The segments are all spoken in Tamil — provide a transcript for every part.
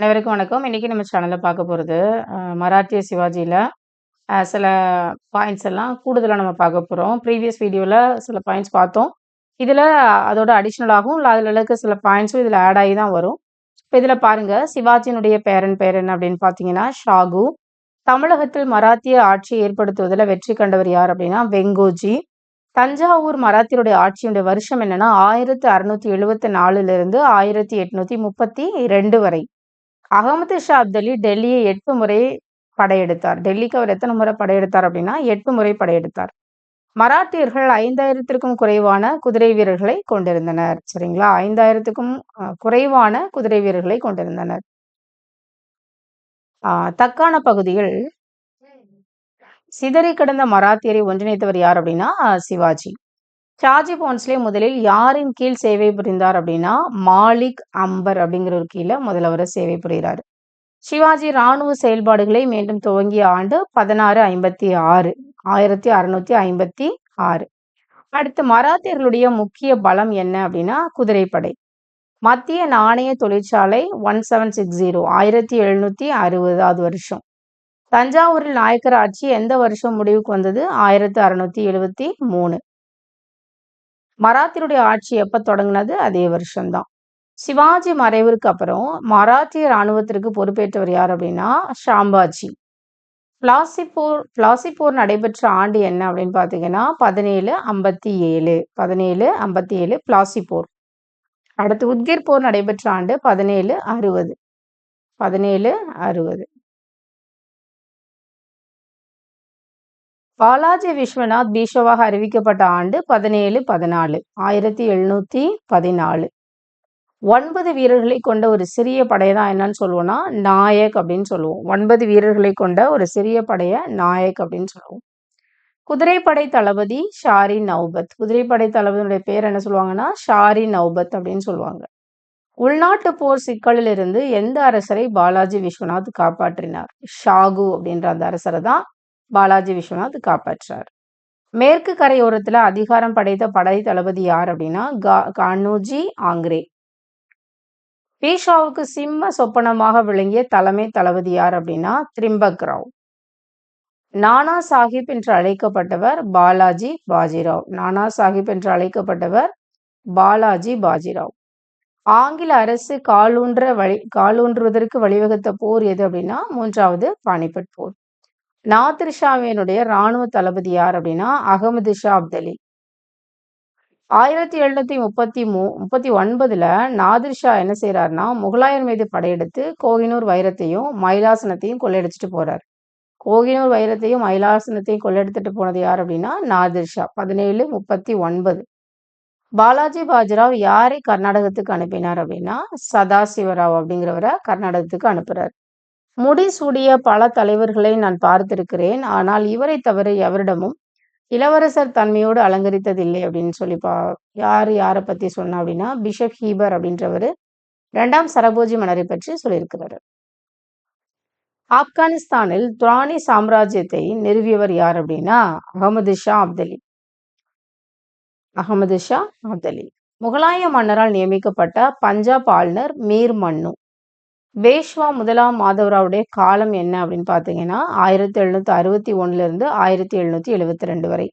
அனைவருக்கும் வணக்கம். இன்றைக்கி நம்ம சேனலில் பார்க்க போகிறது மராட்டிய சிவாஜியில் சில பாயிண்ட்ஸ் எல்லாம் கூடுதலாக நம்ம பார்க்க போகிறோம் ப்ரீவியஸ் வீடியோவில் சில பாயிண்ட்ஸ் பார்த்தோம். இதில் அதோட அடிஷ்னலாகவும் இல்லை அதில் இருக்க சில பாயிண்ட்ஸும் இதில் ஆட் ஆகி தான் வரும். இப்போ இதில் பாருங்கள் சிவாஜியினுடைய பேரன் பேர் என்ன அப்படின்னு பார்த்தீங்கன்னா, ஷாகு. தமிழகத்தில் மராத்திய ஆட்சியை ஏற்படுத்துவதில் வெற்றி கண்டவர் யார் அப்படின்னா, வெங்கோஜி. தஞ்சாவூர் மராத்தியருடைய ஆட்சியுடைய வருஷம் என்னன்னா, 1674 இருந்து 1832 வரை. அகமது ஷா அப்தலி டெல்லியை எட்டு முறை படையெடுத்தார். டெல்லிக்கு அவர் எத்தனை முறை படையெடுத்தார் அப்படின்னா, எட்டு முறை படையெடுத்தார். மராட்டியர்கள் 5000த்திற்கும் குறைவான குதிரை வீரர்களை கொண்டிருந்தனர். சரிங்களா? ஐந்தாயிரத்துக்கும் குறைவான குதிரை வீரர்களை கொண்டிருந்தனர். தக்கான பகுதியில் சிதறி கிடந்த மராத்தியரை ஒன்றிணைத்தவர் யார் அப்படின்னா, சிவாஜி. ஷாஜி போன்ஸ்லே முதலில் யாரின் கீழ் சேவை புரிந்தார் அப்படின்னா, மாலிக் அம்பர் அப்படிங்கிறவர் கீழே முதல்ல அவரு சேவை புரிகிறாரு. சிவாஜி ராணுவ செயல்பாடுகளை மீண்டும் துவங்கிய ஆண்டு 1656 1656. அடுத்து மராத்தியர்களுடைய முக்கிய பலம் என்ன அப்படின்னா, குதிரைப்படை. மத்திய நாணய தொழிற்சாலை 1760 1760வது வருஷம். தஞ்சாவூரில் நாயக்கர் ஆட்சி எந்த வருஷம் முடிவுக்கு வந்தது? 1673. மராத்தியருடைய ஆட்சி எப்ப தொடங்கினது அதே வருஷம்தான் சிவாஜி மறைவிற்கு அப்புறம் மராத்திய ராணுவத்திற்கு பொறுப்பேற்றவர் யார் அப்படின்னா, ஷாம்பாஜி. பிளாசிப்போர் பிளாசிப்போர் நடைபெற்ற ஆண்டு என்ன அப்படின்னு பார்த்தீங்கன்னா, 1757 1757 பிளாசிப்போர். அடுத்து உத்கிர் போர் நடைபெற்ற ஆண்டு 1760 1760. பாலாஜி விஸ்வநாத் பீஷ்வாவாக அறிவிக்கப்பட்ட ஆண்டு 1714 1714. 9 வீரர்களை கொண்ட ஒரு சிறிய படையை தான் என்னன்னு சொல்லுவோம்னா, நாயக் அப்படின்னு சொல்லுவோம். ஒன்பது வீரர்களை கொண்ட ஒரு சிறிய படைய நாயக் அப்படின்னு சொல்லுவோம். குதிரைப்படை தளபதி ஷாரி நௌபத். குதிரைப்படை தளபதியுடைய பேர் என்ன சொல்லுவாங்கன்னா, ஷாரி நௌபத் அப்படின்னு சொல்லுவாங்க. உள்நாட்டு போர் சிக்கலில் இருந்து எந்த அரசரை பாலாஜி விஸ்வநாத் காப்பாற்றினார்? ஷாகு அப்படின்ற அந்த அரசரை தான் பாலாஜி விஸ்வநாத் காப்பாற்றார். மேற்கு கரையோரத்துல அதிகாரம் படைத்த படை தளபதி யார் அப்படின்னா, கானோஜி ஆங்க்ரே. பீஷாவுக்கு சிம்ம சொப்பனமாக விளங்கிய தலைமை தளபதி யார் அப்படின்னா, திரிம்பக் ராவ். நானா சாஹிப் என்று அழைக்கப்பட்டவர் பாலாஜி பாஜிராவ். நானா சாஹிப் என்று அழைக்கப்பட்டவர் பாலாஜி பாஜிராவ். ஆங்கில அரசு காலூன்ற வழி காலூன்றுவதற்கு வழிவகுத்த போர் எது அப்படின்னா, மூன்றாவது பானிபட் போர். நாதிர் ஷாவினுடைய ராணுவ தளபதி யார் அப்படின்னா, அகமது ஷா அப்தலி. 1733 நாதிர் ஷா என்ன செய்யறாருன்னா முகலாயர் மீது படையெடுத்து கோகினூர் வைரத்தையும், மயிலாசனத்தையும் கொள்ளையடிச்சிட்டு போறார். கோகினூர் வைரத்தையும், மயிலாசனத்தையும் கொள்ளையடித்துட்டு போனது யார் அப்படின்னா, நாதிர் ஷா 1739. பாலாஜி பாஜிராவ் யாரை கர்நாடகத்துக்கு அனுப்பினார் அப்படின்னா, சதாசிவராவ் அப்படிங்கிறவரை கர்நாடகத்துக்கு அனுப்புறாரு முடிசூடிய பல தலைவர்களை நான் பார்த்திருக்கிறேன். ஆனால் இவரை தவிர எவரிடமும் இளவரசர் தன்மையோடு அலங்கரித்ததில்லை அப்படின்னு சொல்லி பா யாரு யார பத்தி சொன்னா அப்படின்னா, பிஷப் ஹீபர் அப்படின்றவரு இரண்டாம் சரபோஜி மன்னரை பற்றி சொல்லியிருக்கிறாரு. ஆப்கானிஸ்தானில் துரானி சாம்ராஜ்யத்தை நிறுவியவர் யார் அப்படின்னா, அகமது ஷா அப்தலி. அகமது ஷா அப்தலி. முகலாய மன்னரால் நியமிக்கப்பட்ட பஞ்சாப் ஆளுநர் மீர் மன்னு. பேஷ்வா முதலாம் மாதவராவுடைய காலம் என்ன அப்படின்னு பார்த்தீங்கன்னா ஆயிரத்தி எழுநூத்தி அறுபத்தி ஒன்னுலேருந்து ஆயிரத்தி எழுநூத்தி எழுபத்தி ரெண்டு வரை.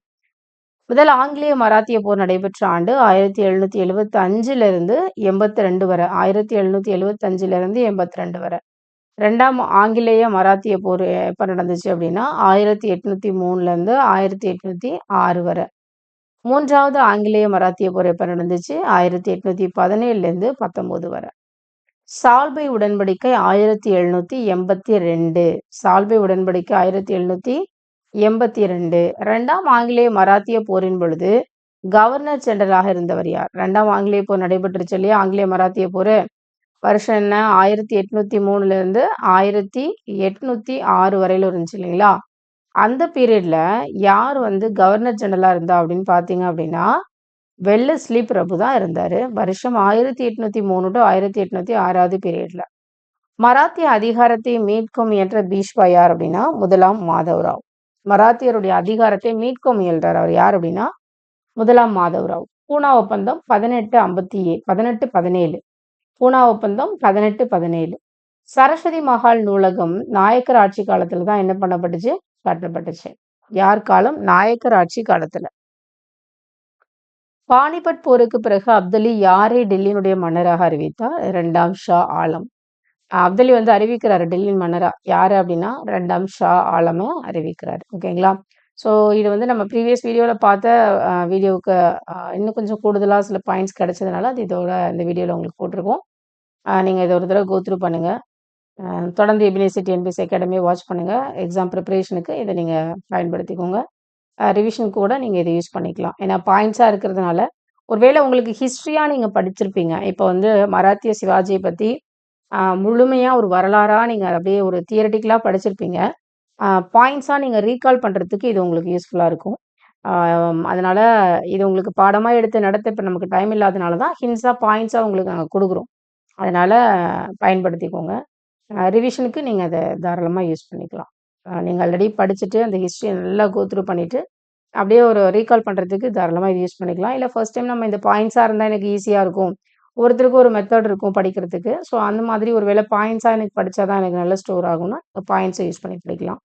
முதல் ஆங்கிலேய மராத்திய போர் நடைபெற்ற ஆண்டு ஆயிரத்தி எழுநூத்தி எழுபத்தி அஞ்சுலேருந்து எண்பத்தி ரெண்டு வரை ஆயிரத்தி எழுநூத்தி எழுபத்தி அஞ்சுலேருந்து எண்பத்தி ரெண்டு வரை. ரெண்டாம் ஆங்கிலேய மராத்திய போர் எப்ப நடந்துச்சு அப்படின்னா ஆயிரத்தி எட்நூத்தி மூணுல இருந்து ஆயிரத்தி எட்நூத்தி ஆறு வரை. மூன்றாவது ஆங்கிலேய மராத்திய போர் எப்ப நடந்துச்சு? ஆயிரத்தி எட்நூத்தி பதினேழுல இருந்து பத்தொம்போது வரை. சால்பை உடன்படிக்கை 1782 சால்பை உடன்படிக்கை 1782 2ஆம் ஆங்கிலேய மராத்திய போரின் பொழுது கவர்னர் ஜெனரலாக இருந்தவர் யார்? ரெண்டாம் ஆங்கிலேய போர் நடைபெற்றுச்சு இல்லையா? ஆங்கிலேய மராத்திய போர் வருஷம் என்ன? 1803 இருந்து 1806 வரையிலும் இருந்துச்சு இல்லைங்களா? அந்த பீரியட்ல யார் வந்து கவர்னர் ஜெனரலா இருந்தா அப்படின்னு பார்த்தீங்க அப்படின்னா, வெல்லஸ்லி பிரபு தான் இருந்தாரு. வருஷம் 1803 டு 1806வது பீரியட்ல. மராத்திய அதிகாரத்தை மீட்கும் என்ற பீஷ்வா யார் அப்படின்னா, முதலாம் மாதவராவ். மராத்தியருடைய அதிகாரத்தை மீட்க முயன்றார். அவர் யார் அப்படின்னா, முதலாம் மாதவராவ். பூனா ஒப்பந்தம் 1857 1817 பூனா ஒப்பந்தம் 1817 சரஸ்வதி மஹால் நூலகம் நாயக்கர் ஆட்சி காலத்துல தான் என்ன பண்ணப்பட்டுச்சு? கட்டப்பட்டுச்சு. யார் காலம்? நாயக்கர் ஆட்சி காலத்துல. பானிபட் போருக்கு பிறகு அப்தலி யாரை டெல்லியினுடைய மன்னராக அறிவித்தார்? இரண்டாம் ஷா ஆலம். அப்தலி வந்து அறிவிக்கிறாரு டெல்லியின் மன்னரா. யாரு அப்படின்னா ரெண்டாம் ஷா ஆலமை அறிவிக்கிறாரு. ஓகேங்களா? ஸோ இது வந்து நம்ம ப்ரீவியஸ் வீடியோவில் பார்த்த வீடியோவுக்கு இன்னும் கொஞ்சம் கூடுதலாக சில பாயிண்ட்ஸ் கிடைச்சதுனால, அது இதோட இந்த வீடியோவில் உங்களுக்கு போட்டிருக்கோம். நீங்கள் இதை ஒரு தடவை கோத்ரூ பண்ணுங்கள் பண்ணுங்க. தொடர்ந்து எபினேசி என்பிஎஸ் அகாடமியை வாட்ச் பண்ணுங்கள் எக்ஸாம் ப்ரிப்பரேஷனுக்கு இதை நீங்கள் பயன்படுத்திக்கோங்க. ரிவிஷன் கூட நீங்கள் இதை யூஸ் பண்ணிக்கலாம். ஏன்னா பாயிண்ட்ஸாக இருக்கிறதுனால, ஒருவேளை உங்களுக்கு ஹிஸ்ட்ரியாக நீங்கள் படிச்சிருப்பீங்க. இப்போ வந்து மராத்திய சிவாஜியை பற்றி முழுமையாக ஒரு வரலாறாக நீங்கள் அப்படியே ஒரு தியரட்டிக்கலாக படிச்சிருப்பீங்க. பாயிண்ட்ஸாக நீங்கள் ரீகால் பண்ணுறதுக்கு இது உங்களுக்கு யூஸ்ஃபுல்லாக இருக்கும். அதனால் இது உங்களுக்கு பாடமாக எடுத்து நடத்த இப்போ நமக்கு டைம் இல்லாதனால தான் ஹின்ஸாக பாயிண்ட்ஸாக உங்களுக்கு நாங்கள் கொடுக்குறோம் அதனால் பயன்படுத்திக்கோங்க. ரிவிஷனுக்கு நீங்கள் அதை தாராளமாக யூஸ் பண்ணிக்கலாம். நீங்கள் ஆல்ரெடி படிச்சுட்டு அந்த ஹிஸ்ட்ரியை நல்லா கோத்ரூ பண்ணிவிட்டு அப்படியே ஒரு ரீகால் பண்ணுறதுக்கு தாராளமாக இது யூஸ் பண்ணிக்கலாம். இல்லை ஃபர்ஸ்ட் டைம் நம்ம இந்த பாயிண்ட்ஸாக இருந்தால் எனக்கு ஈஸியாக இருக்கும். ஒருத்தருக்கும் ஒரு மெத்தட் இருக்கும் படிக்கிறதுக்கு. ஸோ அந்த மாதிரி ஒரு வேளை பாயிண்ட்ஸாக எனக்கு படிச்சா தான் எனக்கு நல்ல ஸ்டோர் ஆகும்னா, பாயிண்ட்ஸை யூஸ் பண்ணி படிக்கலாம்.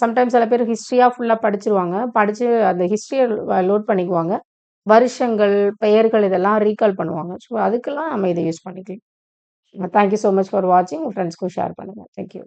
சம்டைம்ஸ் சில பேர் ஹிஸ்ட்ரியாக ஃபுல்லாக படிச்சிருவாங்க படித்து அந்த ஹிஸ்ட்ரியை லோட் பண்ணிக்குவாங்க. வருஷங்கள், பெயர்கள் இதெல்லாம் ரீகால் பண்ணுவாங்க. ஸோ அதுக்கெல்லாம் நம்ம இதை யூஸ் பண்ணிக்கலாம். Thank you so much for வாட்சிங். உங்கள் ஃபிரெண்ட்ஸ்க்கும் ஷேர் பண்ணுங்கள் தேங்க் யூ.